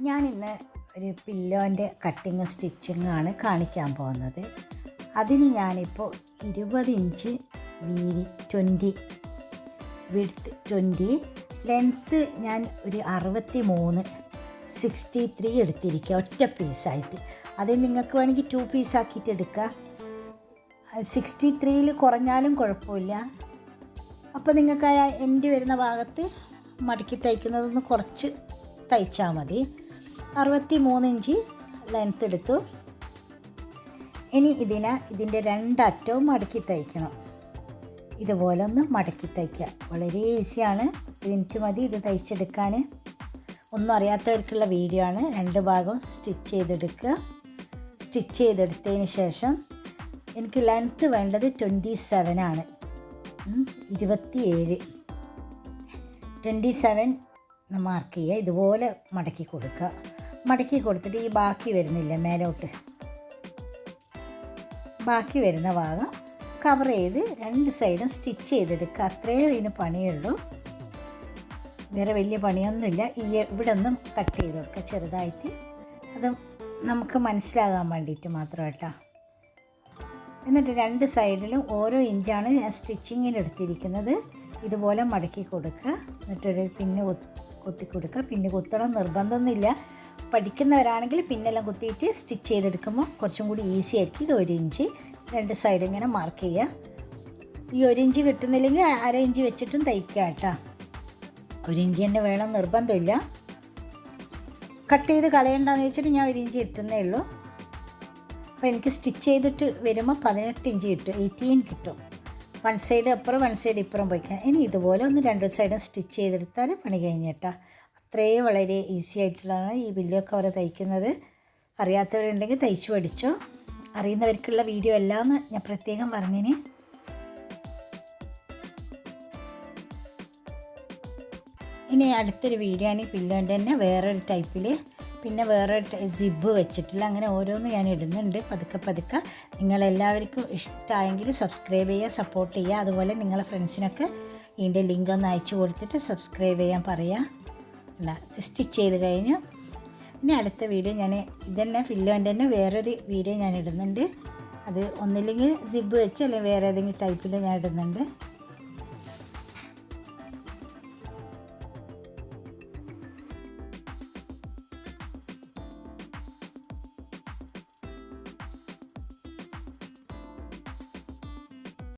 ഞാൻ ഇന്ന് ഒരു പില്ലോന്റെ കട്ടിങ് സ്റ്റിച്ചിങ് ആണ് കാണിക്കാൻ പോകുന്നത്. അതിന് ഞാനിപ്പോൾ ഇരുപത് ഇഞ്ച് വീതി ട്വന്റി വിഡ്ത്ത് ട്വന്റി ലെങ്ത്ത് ഞാൻ ഒരു അറുപത്തി മൂന്ന് സിക്സ്റ്റി ത്രീ എടുത്തിരിക്കുക ഒറ്റ പീസായിട്ട്. അത് നിങ്ങൾക്ക് വേണമെങ്കിൽ ടു പീസാക്കിയിട്ട് എടുക്കാം. സിക്സ്റ്റി ത്രീയിൽ കുറഞ്ഞാലും കുഴപ്പമില്ല. അപ്പോൾ നിങ്ങൾക്ക് ആ എൻഡ് വരുന്ന ഭാഗത്ത് മടക്കി തയ്ക്കുന്നതൊന്ന് കുറച്ച് തയ്ച്ചാൽ മതി. അറുപത്തി മൂന്ന് ഇഞ്ച് ലെങ്ത്ത് എടുത്തു. ഇനി ഇതിനെ ഇതിന്റെ രണ്ടറ്റവും മടക്കി തയ്ക്കണം. ഇതുപോലെ ഒന്ന് മടക്കി തയ്ക്കുക. വളരെ ഈസിയാണ്. മിനിറ്റ് മതി ഇത് തയ്ച്ചെടുക്കാൻ. ഒന്നും അറിയാത്തവർക്കുള്ള വീഡിയോ ആണ്. രണ്ട് ഭാഗം സ്റ്റിച്ച് ചെയ്തെടുക്കുക. സ്റ്റിച്ച് ചെയ്തെടുത്തതിന് ശേഷം എനിക്ക് ലെങ്ത്ത് വേണ്ടത് ട്വന്റി സെവൻ ആണ്. ഇരുപത്തി ഏഴ് ട്വന്റി സെവൻ മാർക്ക് ചെയ്യുക. ഇതുപോലെ മടക്കി കൊടുക്കുക. മടക്കി കൊടുത്തിട്ട് ഈ ബാക്കി വരുന്നില്ല മേലോട്ട്? ബാക്കി വരുന്ന ഭാഗം കവർ ചെയ്ത് രണ്ട് സൈഡും സ്റ്റിച്ച് ചെയ്തെടുക്കുക. അത്രയേ ഇതിന് പണിയുള്ളൂ. വേറെ വലിയ പണിയൊന്നുമില്ല. ഈ ഇവിടെ ഒന്നും കട്ട് ചെയ്ത് കൊടുക്കുക. ചെറുതായിട്ട്. അത് നമുക്ക് മനസ്സിലാകാൻ വേണ്ടിയിട്ട് മാത്രം കേട്ടോ എന്നിട്ട് രണ്ട് സൈഡിലും ഓരോ ഇഞ്ചാണ് ഞാൻ സ്റ്റിച്ചിങ്ങിന് എടുത്തിരിക്കുന്നത്. ഇതുപോലെ മടക്കി കൊടുക്കുക. എന്നിട്ടൊരു പിന്നെ കൊത്തി കൊടുക്കുക. പിന്നെ കൊത്തണം. നിർബന്ധമൊന്നുമില്ല. പഠിക്കുന്നവരാണെങ്കിൽ പിന്നെല്ലാം കുത്തിയിട്ട് സ്റ്റിച്ച് ചെയ്തെടുക്കുമ്പോൾ കുറച്ചും കൂടി ഈസി ആയിരിക്കും. ഇത് ഒരു ഇഞ്ച്. രണ്ട് സൈഡ് ഇങ്ങനെ മാർക്ക് ചെയ്യുക. ഈ ഒരു ഇഞ്ച് കിട്ടുന്നില്ലെങ്കിൽ അര ഇഞ്ച് വെച്ചിട്ടും തയ്ക്കുക കേട്ടോ. ഒരു ഇഞ്ച് തന്നെ വേണം നിർബന്ധമില്ല. കട്ട് ചെയ്ത് കളയണ്ടെന്ന് വെച്ചിട്ട് ഞാൻ ഒരു ഇഞ്ച് കിട്ടുന്നേ ഉള്ളൂ. അപ്പോൾ എനിക്ക് സ്റ്റിച്ച് ചെയ്തിട്ട് വരുമ്പോൾ പതിനെട്ട് ഇഞ്ച് കിട്ടും. എയ്റ്റീൻ കിട്ടും. വൺ സൈഡ് അപ്പുറം വൺ സൈഡ് ഇപ്പുറം പോയിക്കാൻ. ഇനി ഇതുപോലെ ഒന്ന് രണ്ട് സൈഡും സ്റ്റിച്ച് ചെയ്തെടുത്താൽ പണി കഴിഞ്ഞിട്ടാ അത്രയും വളരെ ഈസി ആയിട്ടുള്ളതാണ് ഈ ബില്ലൊക്കെ അവർ തയ്ക്കുന്നത്. അറിയാത്തവരുണ്ടെങ്കിൽ തയ്ച്ചു പഠിച്ചോ. അറിയുന്നവർക്കുള്ള വീഡിയോ എല്ലാം ഞാൻ പ്രത്യേകം പറഞ്ഞിന്. ഇനി അടുത്തൊരു വീഡിയോ ആണ് ഈ പില്ലോന്റെ തന്നെ വേറൊരു ടൈപ്പിൽ പിന്നെ വേറെ സിബ് വെച്ചിട്ടില്ല. അങ്ങനെ ഓരോന്ന് ഞാൻ ഇടുന്നുണ്ട്. പതുക്കെ പതുക്കെ. നിങ്ങളെല്ലാവർക്കും ഇഷ്ടമായെങ്കിൽ സബ്സ്ക്രൈബ് ചെയ്യുക സപ്പോർട്ട് ചെയ്യുക. അതുപോലെ നിങ്ങളെ ഫ്രണ്ട്സിനൊക്കെ ഇതിന്റെ ലിങ്ക് ഒന്ന് അയച്ചു കൊടുത്തിട്ട് സബ്സ്ക്രൈബ് ചെയ്യാൻ അല്ല സ്റ്റിച്ച് ചെയ്ത് കഴിഞ്ഞു. ഇനി അടുത്ത വീഡിയോ ഞാൻ ഇതന്നെ ഫില്ലോന്റെ തന്നെ വേറൊരു വീഡിയോ ഞാൻ ഇടുന്നുണ്ട്. അത് ഒന്നില്ലെങ്കിൽ സിബ് വെച്ച് അല്ലെങ്കിൽ വേറെ ഏതെങ്കിലും ടൈപ്പിൽ ഞാൻ ഇടുന്നുണ്ട്.